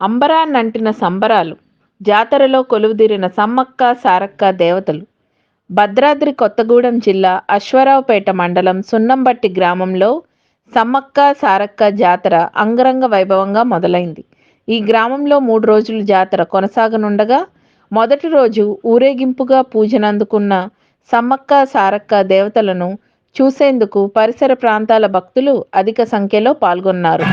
అంబరాన్నంటిన సంబరాలు జాతరలో కొలువుదీరిన సమ్మక్క సారక్క దేవతలు. భద్రాద్రి కొత్తగూడెం జిల్లా అశ్వరావుపేట మండలం సున్నంబట్టి గ్రామంలో సమ్మక్క సారక్క జాతర అంగరంగ వైభవంగా మొదలైంది. ఈ గ్రామంలో మూడు రోజులు జాతర కొనసాగనుండగా మొదటి రోజు ఊరేగింపుగా పూజనందుకున్న సమ్మక్క సారక్క దేవతలను చూసేందుకు పరిసర ప్రాంతాల భక్తులు అధిక సంఖ్యలో పాల్గొన్నారు.